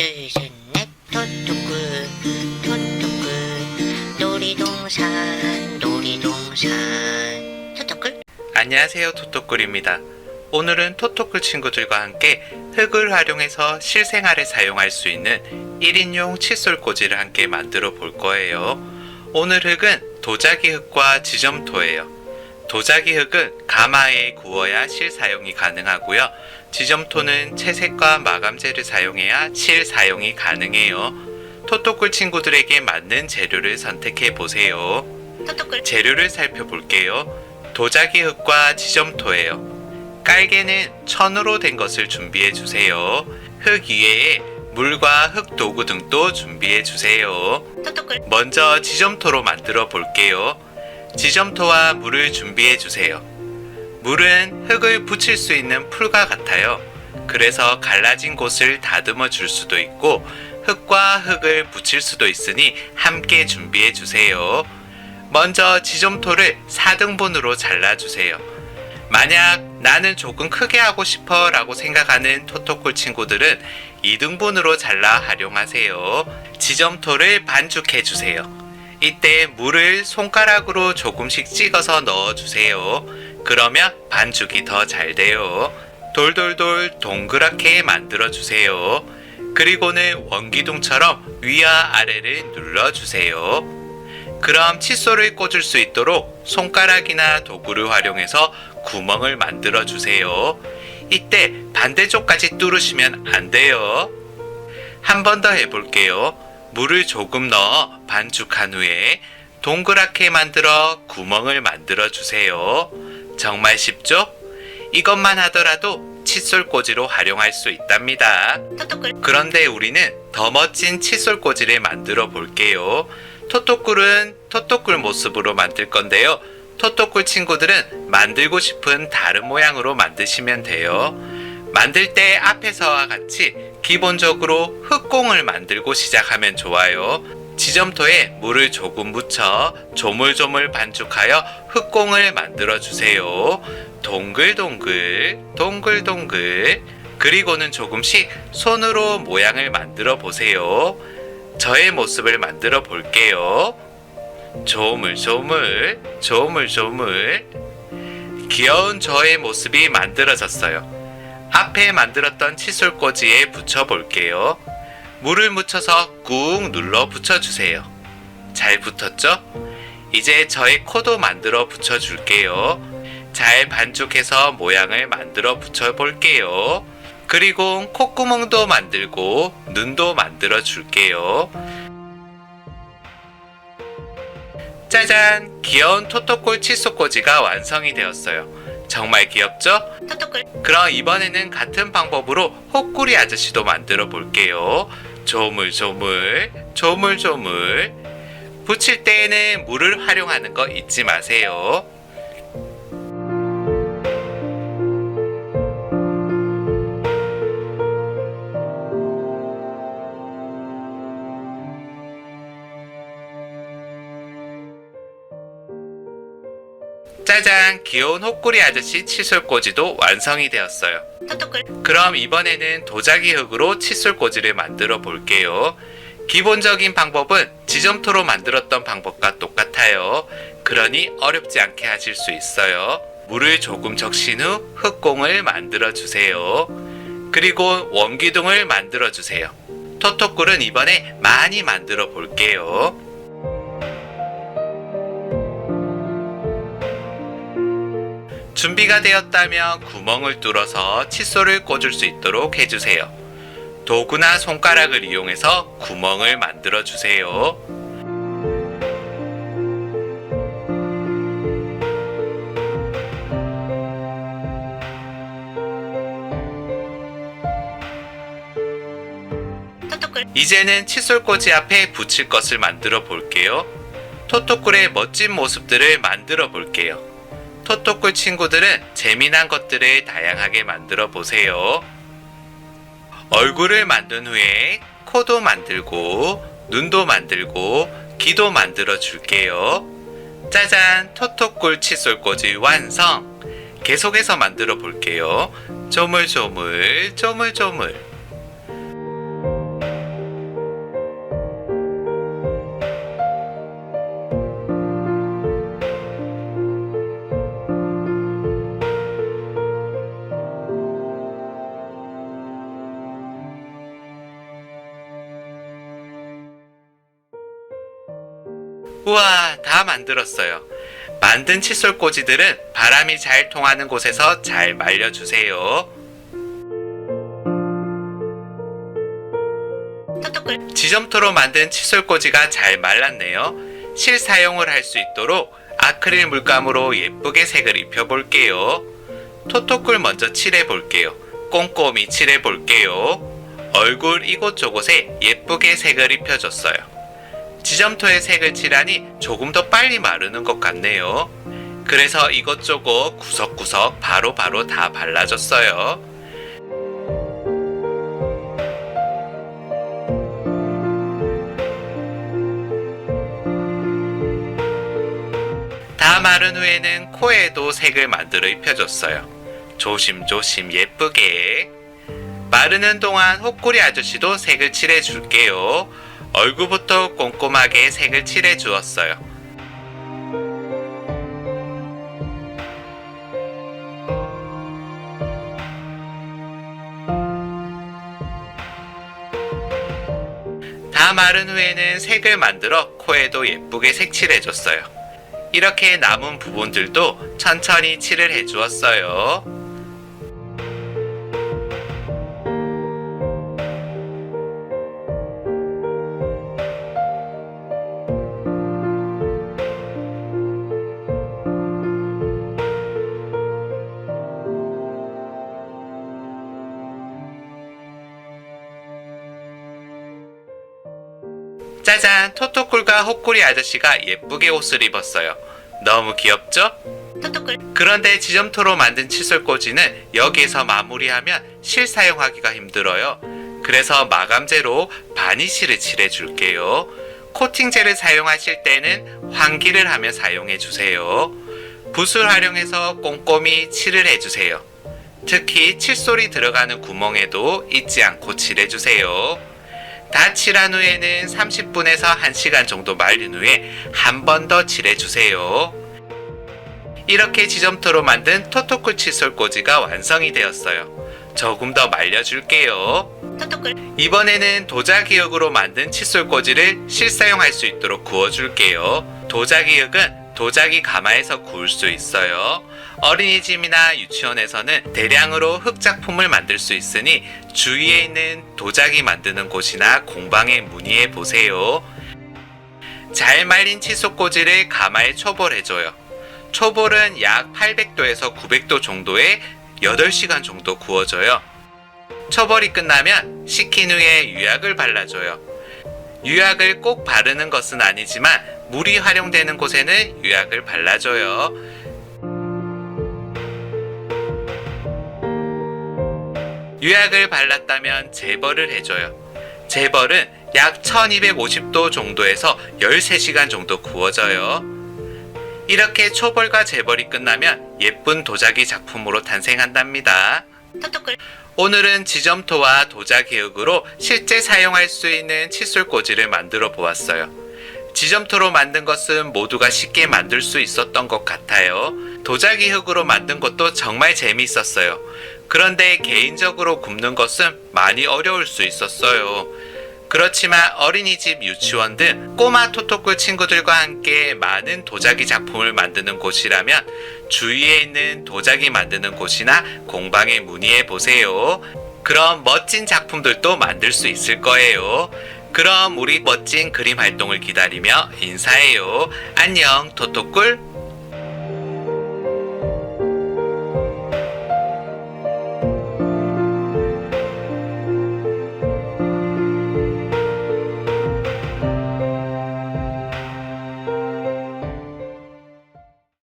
둘셋넷 토토꿀 토토꿀 놀이동산 놀이동산 토토꿀 안녕하세요 토토꿀입니다. 오늘은 토토꿀 친구들과 함께 흙을 활용해서 실생활에 사용할 수 있는 1인용 칫솔 꽂이를 함께 만들어 볼 거예요. 오늘 흙은 도자기 흙과 지점토예요. 도자기 흙은 가마에 구워야 실 사용이 가능하고요. 지점토는 채색과 마감재를 사용해야 실 사용이 가능해요. 토토꿀 친구들에게 맞는 재료를 선택해 보세요. 토토꿀 재료를 살펴볼게요. 도자기 흙과 지점토예요. 깔개는 천으로 된 것을 준비해 주세요. 흙 위에 물과 흙 도구 등도 준비해 주세요. 토토꿀 먼저 지점토로 만들어 볼게요. 지점토와 물을 준비해 주세요. 물은 흙을 붙일 수 있는 풀과 같아요. 그래서 갈라진 곳을 다듬어 줄 수도 있고 흙과 흙을 붙일 수도 있으니 함께 준비해 주세요. 먼저 지점토를 4등분으로 잘라 주세요. 만약 나는 조금 크게 하고 싶어 라고 생각하는 토토꿀 친구들은 2등분으로 잘라 활용하세요. 지점토를 반죽해 주세요. 이때 물을 손가락으로 조금씩 찍어서 넣어 주세요. 그러면 반죽이 더 잘 돼요. 돌돌돌 동그랗게 만들어 주세요. 그리고는 원기둥처럼 위와 아래를 눌러 주세요. 그럼 칫솔을 꽂을 수 있도록 손가락이나 도구를 활용해서 구멍을 만들어 주세요. 이때 반대쪽까지 뚫으시면 안 돼요. 한 번 더 해볼게요. 물을 조금 넣어 반죽한 후에 동그랗게 만들어 구멍을 만들어 주세요. 정말 쉽죠? 이것만 하더라도 칫솔 꽂이로 활용할 수 있답니다. 그런데 우리는 더 멋진 칫솔 꽂이를 만들어 볼게요. 토토꿀은 토토꿀 모습으로 만들 건데요. 토토꿀 친구들은 만들고 싶은 다른 모양으로 만드시면 돼요. 만들 때 앞에서와 같이 기본적으로 흙공을 만들고 시작하면 좋아요. 지점토에 물을 조금 묻혀 조물조물 반죽하여 흙공을 만들어 주세요. 동글동글, 동글동글. 그리고는 조금씩 손으로 모양을 만들어 보세요. 저의 모습을 만들어 볼게요. 조물조물, 조물조물. 귀여운 저의 모습이 만들어졌어요. 앞에 만들었던 칫솔 꽂이에 붙여 볼게요. 물을 묻혀서 꾹 눌러 붙여주세요. 잘 붙었죠? 이제 저의 코도 만들어 붙여줄게요. 잘 반죽해서 모양을 만들어 붙여 볼게요. 그리고 콧구멍도 만들고 눈도 만들어 줄게요. 짜잔! 귀여운 토토콜 칫솔꽂이가 완성이 되었어요. 정말 귀엽죠? 토토꿀 그럼 이번에는 같은 방법으로 호꾸리 아저씨도 만들어 볼게요. 조물조물, 조물조물. 붙일 때에는 물을 활용하는 거 잊지 마세요. 짜잔! 귀여운 호꾸리 아저씨 칫솔 꽂이도 완성이 되었어요. 토토꿀 그럼 이번에는 도자기 흙으로 칫솔 꽂이를 만들어 볼게요. 기본적인 방법은 지점토로 만들었던 방법과 똑같아요. 그러니 어렵지 않게 하실 수 있어요. 물을 조금 적신 후 흙공을 만들어 주세요. 그리고 원기둥을 만들어 주세요. 토토꿀은 이번에 많이 만들어 볼게요. 준비가 되었다면 구멍을 뚫어서 칫솔을 꽂을 수 있도록 해주세요. 도구나 손가락을 이용해서 구멍을 만들어 주세요. 이제는 칫솔 꽂이 앞에 붙일 것을 만들어 볼게요. 토토꿀의 멋진 모습들을 만들어 볼게요. 토토꿀 친구들은 재미난 것들을 다양하게 만들어 보세요. 얼굴을 만든 후에 코도 만들고 눈도 만들고 귀도 만들어 줄게요. 짜잔 토토꿀 칫솔 꽂이 완성! 계속해서 만들어 볼게요. 조물조물 조물조물 우와, 다 만들었어요. 만든 칫솔 꽂이들은 바람이 잘 통하는 곳에서 잘 말려주세요. 지점토로 만든 칫솔 꽂이가 잘 말랐네요. 실사용을 할 수 있도록 아크릴 물감으로 예쁘게 색을 입혀볼게요. 토토꿀 먼저 칠해볼게요. 꼼꼼히 칠해볼게요. 얼굴 이곳저곳에 예쁘게 색을 입혀줬어요. 지점토에 색을 칠하니 조금 더 빨리 마르는 것 같네요. 그래서 이것저것 구석구석 바로 바로 다 발라줬어요. 다 마른 후에는 코에도 색을 만들어 입혀줬어요. 조심조심 예쁘게. 마르는 동안 호꾸리 아저씨도 색을 칠해 줄게요. 얼굴부터 꼼꼼하게 색을 칠해 주었어요. 다 마른 후에는 색을 만들어 코에도 예쁘게 색칠해 줬어요. 이렇게 남은 부분들도 천천히 칠을 해 주었어요. 짜잔, 토토꿀과 호꾸리 아저씨가 예쁘게 옷을 입었어요. 너무 귀엽죠? 토토꿀 그런데 지점토로 만든 칫솔 꽂이는 여기에서 마무리하면 실사용하기가 힘들어요. 그래서 마감제로 바니쉬를 칠해 줄게요. 코팅제를 사용하실 때는 환기를 하며 사용해 주세요. 붓을 활용해서 꼼꼼히 칠을 해 주세요. 특히 칫솔이 들어가는 구멍에도 잊지 않고 칠해 주세요. 다 칠한 후에는 30분에서 1시간 정도 말린 후에 한 번 더 칠해 주세요. 이렇게 지점토로 만든 토토쿨 칫솔 꽂이가 완성이 되었어요. 조금 더 말려줄게요. 토토꿀 이번에는 도자기역으로 만든 칫솔 꽂이를 실사용할 수 있도록 구워줄게요. 도자기역은 도자기 가마에서 구울 수 있어요. 어린이집이나 유치원에서는 대량으로 흙작품을 만들 수 있으니 주위에 있는 도자기 만드는 곳이나 공방에 문의해 보세요. 잘 말린 칫솔 꽂이를 가마에 초벌해줘요. 초벌은 약 800도에서 900도 정도에 8시간 정도 구워져요. 초벌이 끝나면 식힌 후에 유약을 발라줘요. 유약을 꼭 바르는 것은 아니지만 물이 활용되는 곳에는 유약을 발라줘요. 유약을 발랐다면 재벌을 해줘요. 재벌은 약 1250도 정도에서 13시간 정도 구워져요. 이렇게 초벌과 재벌이 끝나면 예쁜 도자기 작품으로 탄생한답니다. 오늘은 지점토와 도자기흙으로 실제 사용할 수 있는 칫솔 꽂이를 만들어 보았어요. 지점토로 만든 것은 모두가 쉽게 만들 수 있었던 것 같아요. 도자기 흙으로 만든 것도 정말 재미있었어요. 그런데 개인적으로 굽는 것은 많이 어려울 수 있었어요. 그렇지만 어린이집 유치원 등 꼬마 토토꿀 친구들과 함께 많은 도자기 작품을 만드는 곳이라면 주위에 있는 도자기 만드는 곳이나 공방에 문의해 보세요. 그럼 멋진 작품들도 만들 수 있을 거예요. 그럼 우리 멋진 그림 활동을 기다리며 인사해요. 안녕, 토토꿀.